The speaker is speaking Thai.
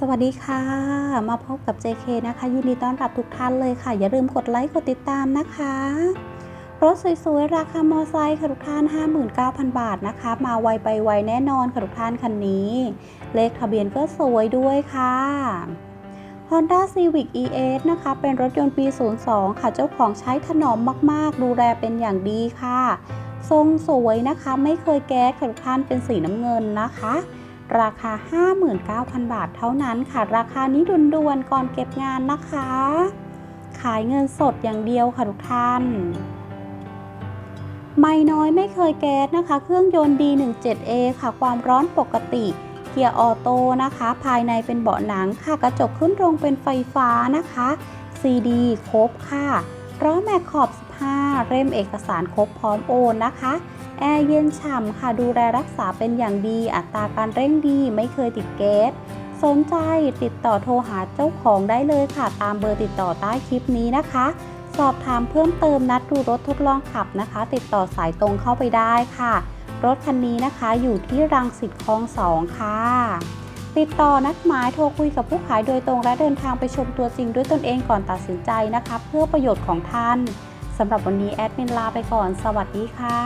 สวัสดีค่ะ มาพบกับ JK นะคะ ยินดีต้อนรับทุกท่านเลยค่ะ อย่าลืมกดไลค์ กดติดตามนะคะ รถสวยๆ ราคามอไซค์ค่ะทุกท่าน 59,000 บาทนะคะ มาไวไปไวแน่นอนค่ะทุกท่านคันนี้ เลขทะเบียนก็สวยด้วยค่ะ Honda Civic ES นะคะ เป็นรถยนต์ปี 02 ค่ะ เจ้าของใช้ถนอมมากๆ ดูแลเป็นอย่างดีค่ะ ทรงสวยนะคะ ไม่เคยแก๊สค่ะทุกท่านเป็นสีน้ำเงินนะคะ ราคา 59,000 บาทเท่านั้นค่ะ ราคานี้ด่วนๆก่อนเก็บงานนะคะ ขายเงินสดอย่างเดียวค่ะทุกท่านไม่น้อยไม่เคยแก๊สนะคะ เครื่องยนต์ D17A ค่ะ ความร้อนปกติ เกียร์ออโต้นะคะ ภายในเป็นเบาะหนังค่ะ กระจกขึ้นตรงเป็นไฟฟ้านะคะ CD ครบค่ะ ล้อแม็กขอบ 15 เล่มเอกสารครบพร้อมโอนนะคะ แอร์เย็นฉ่ำค่ะดูแลรักษาเป็นอย่างดี อัตราการเร่งดีไม่เคยติดแก๊สสนใจติดต่อโทรหาเจ้าของได้เลยค่ะ ตามเบอร์ติดต่อใต้คลิปนี้นะคะ สอบถามเพิ่มเติมนัดดูรถทดลองขับนะคะ ติดต่อสายตรงเข้าไปได้ค่ะ รถคันนี้นะคะอยู่ที่รังสิตคลองสองค่ะ ติดต่อนัดหมายโทรคุยกับผู้ขายโดยตรงและเดินทางไปชมตัวจริงด้วยตนเองก่อนตัดสินใจนะคะ เพื่อประโยชน์ของท่านสำหรับวันนี้แอดมินลาไปก่อน สวัสดีค่ะ